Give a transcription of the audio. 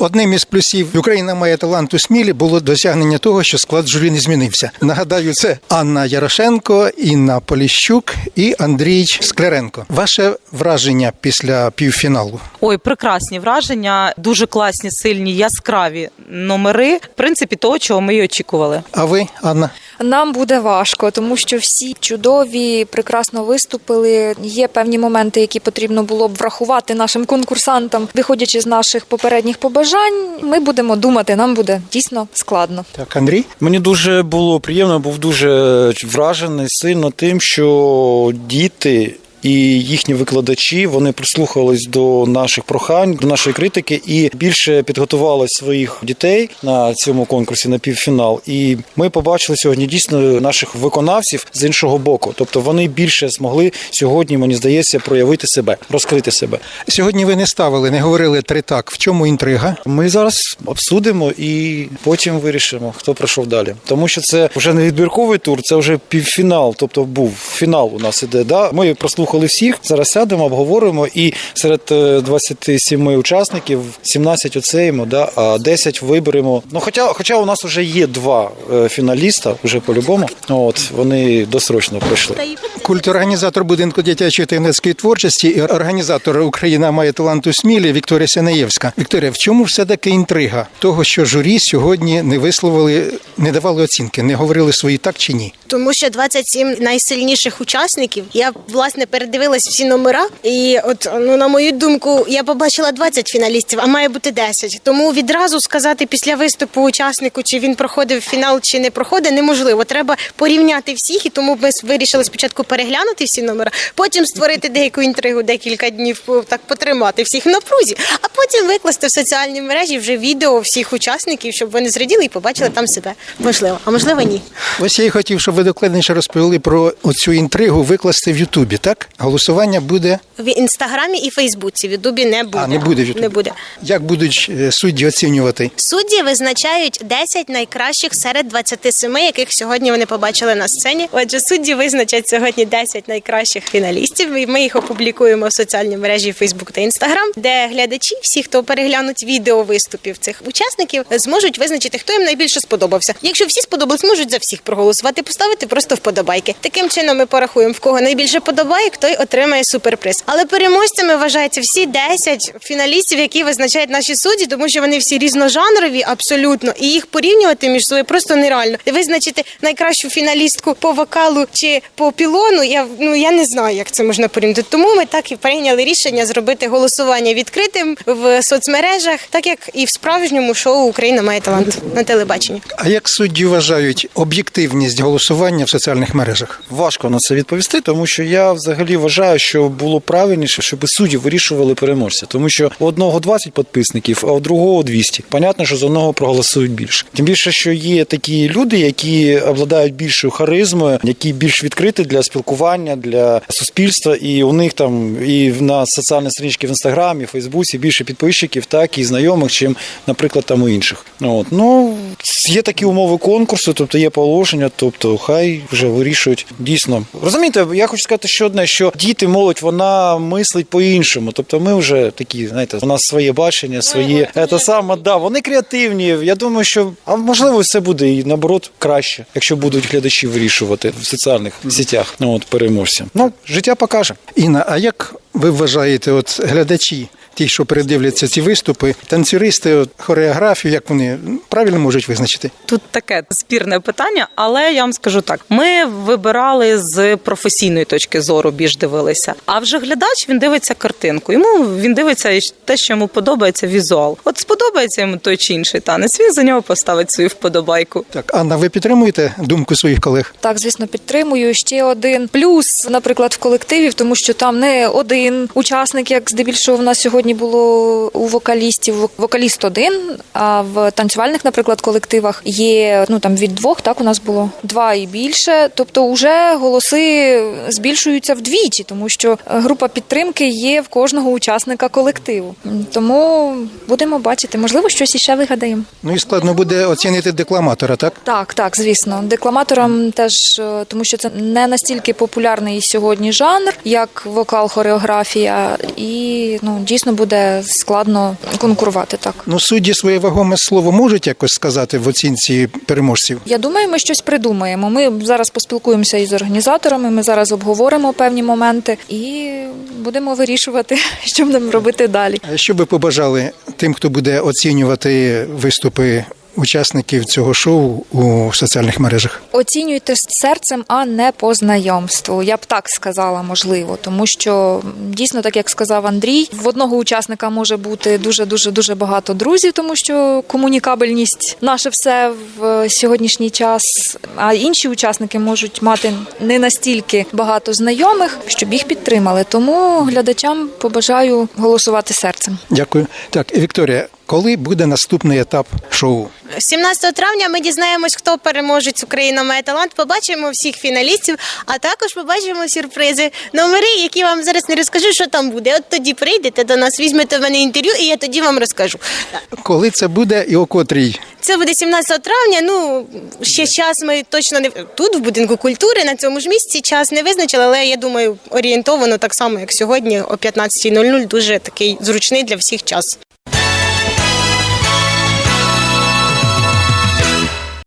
Одним із плюсів Україна має талант у смілі було досягнення того, що склад журі не змінився. Нагадаю, це Анна Ярошенко, Інна Поліщук і Андрій Скляренко. Ваше враження після півфіналу? Ой, прекрасні враження, дуже класні, сильні, яскраві номери. В принципі, того, чого ми й очікували. А ви, Анна? Нам буде важко, тому що всі чудові, прекрасно виступили. Є певні моменти, які потрібно було б врахувати нашим конкурсантам, виходячи з наших попередніх побажань. Ми будемо думати, нам буде дійсно складно. Так, Андрій? Мені дуже було приємно, був дуже вражений сильно тим, що діти. І їхні викладачі вони прислухались до наших прохань, до нашої критики і більше підготували своїх дітей на цьому конкурсі на півфінал. І ми побачили сьогодні дійсно наших виконавців з іншого боку. Тобто вони більше змогли сьогодні, мені здається, проявити себе, розкрити себе. Сьогодні ви не ставили, не говорили три так. В чому інтрига? Ми зараз обсудимо і потім вирішимо, хто пройшов далі. Тому що це вже не відбірковий тур, це вже півфінал. Тобто був фінал у нас іде. Да? Ми прослухали всіх. Зараз сядемо, обговоримо. І серед е, 27 учасників 17 оцеїмо, да? а 10 виберемо. Ну, хоча, хоча у нас вже є два е, фіналіста, вже по-любому. От вони досрочно пройшли. Культурорганізатор будинку дитячої та юнацької творчості і організатор Україна має талант у смілі Вікторія Синеєвська. Вікторія, в чому все таки інтрига того, що журі сьогодні не висловили, не давали оцінки, не говорили свої так чи ні? Тому що 27 найсильніших учасників. Я власне передивилась всі номера, і от ну на мою думку, я побачила 20 фіналістів, а має бути 10. Тому відразу сказати після виступу учаснику, чи він проходив фінал, чи не проходить, неможливо. Треба порівняти всіх, і тому ми вирішили спочатку переглянути всі номера, потім створити деяку інтригу, декілька днів так потримати всіх в напрузі, а потім викласти в соціальні мережі вже відео всіх учасників, щоб вони зраділи і побачили там себе. Можливо, а можливо, ні. Ось я і хотів, щоб ви докладніше розповіли про цю інтригу викласти в Ютубі. Так голосування буде. В інстаграмі і Фейсбуці в Ютубі не буде. А не буде в Не буде. Як будуть е, судді оцінювати? Судді визначають 10 найкращих серед 27, яких сьогодні вони побачили на сцені. Отже, судді визначать сьогодні 10 найкращих фіналістів. І ми їх опублікуємо в соціальній мережі Facebook та Instagram, де глядачі, всі, хто переглянуть відео виступів цих учасників, зможуть визначити, хто їм найбільше сподобався. Якщо всі сподобались, можуть за всіх проголосувати, поставити просто вподобайки. Таким чином ми порахуємо, в кого найбільше подобайок, той отримає суперприз. Але переможцями вважаються всі 10 фіналістів, які визначають наші судді, тому що вони всі різножанрові, абсолютно, і їх порівнювати між собою просто нереально. Визначити найкращу фіналістку по вокалу чи по пілону. Я ну я не знаю, як це можна порівняти. Тому ми так і прийняли рішення зробити голосування відкритим в соцмережах, так як і в справжньому шоу Україна має талант на телебаченні. А як судді вважають об'єктивність голосування в соціальних мережах? Важко на це відповісти, тому що я взагалі вважаю, що було правильніше, щоб судді вирішували переможця, тому що у одного 20 підписників, а у другого 200. Понятно, що з одного проголосують більше. Тим більше, що є такі люди, які обладають більшою харизмою, які більш відкриті для спілкування, для суспільства, і у них там і на соціальній сторінці в інстаграмі, Фейсбуці більше підписчиків, так і знайомих, чим, наприклад, там у інших. От ну є такі умови конкурсу, тобто є положення, тобто хай вже вирішують дійсно. Розумієте, я хочу сказати, що одне, що діти, молодь, вона мислить по-іншому. Тобто, ми вже такі, знаєте, у нас своє бачення, своє це саме, да, вони креативні. Я думаю, що а можливо все буде і наоборот краще, якщо будуть глядачі вирішувати в соціальних сітях. Ну от переможця. Ну життя покаже. Інна, а як ви вважаєте, от глядачі, ті, що передивляться ці виступи, танцюристи, от, хореографію, як вони правильно можуть визначити? Тут таке спірне питання, але я вам скажу так: ми вибирали з професійної точки зору, більш дивилися. А вже глядач він дивиться картинку. Йому він дивиться і те, що йому подобається візуал. От сподобається йому той чи інший танець. Він за нього поставить свою вподобайку. Так, Анна, ви підтримуєте думку своїх колег? Так, звісно, підтримую. Ще один плюс, наприклад, в колективів, тому що там не один один учасник, як здебільшого в нас сьогодні було у вокалістів. Вокаліст один. А в танцювальних, наприклад, колективах є ну там від двох, так у нас було два і більше. Тобто, вже голоси збільшуються вдвічі, тому що група підтримки є в кожного учасника колективу. Тому будемо бачити, можливо, щось іще вигадаємо. Ну і складно буде оцінити декламатора, так? Так, так, звісно. Декламаторам теж, е, тому що це не настільки популярний сьогодні жанр, як вокал, хореографія, і ну дійсно буде складно конкурувати так. Ну, судді своє вагоме слово можуть якось сказати в оцінці переможців. Я думаю, ми щось придумаємо. Ми зараз поспілкуємося із організаторами. Ми зараз обговоримо певні моменти і будемо вирішувати, що будемо робити далі. А Що би побажали тим, хто буде оцінювати виступи учасників цього шоу у соціальних мережах? Оцінюйте серцем, а не по знайомству. Я б так сказала, можливо, тому що дійсно, так як сказав Андрій, в одного учасника може бути дуже дуже дуже багато друзів, тому що комунікабельність наше все в сьогоднішній час. А інші учасники можуть мати не настільки багато знайомих, щоб їх підтримали. Тому глядачам побажаю голосувати серцем. Дякую. Так, Вікторія, коли буде наступний етап шоу? 17 травня ми дізнаємось, хто переможець Україна має талант. Побачимо всіх фіналістів, а також побачимо сюрпризи, номери, які вам зараз не розкажу, що там буде. От тоді прийдете до нас, візьмете в мене інтерв'ю, і я тоді вам розкажу. Коли це буде і о котрій? Це буде 17 травня. Ну ще час ми точно не тут, в будинку культури, на цьому ж місці час не визначили, але я думаю, орієнтовано так само, як сьогодні, о 15.00, дуже такий зручний для всіх час.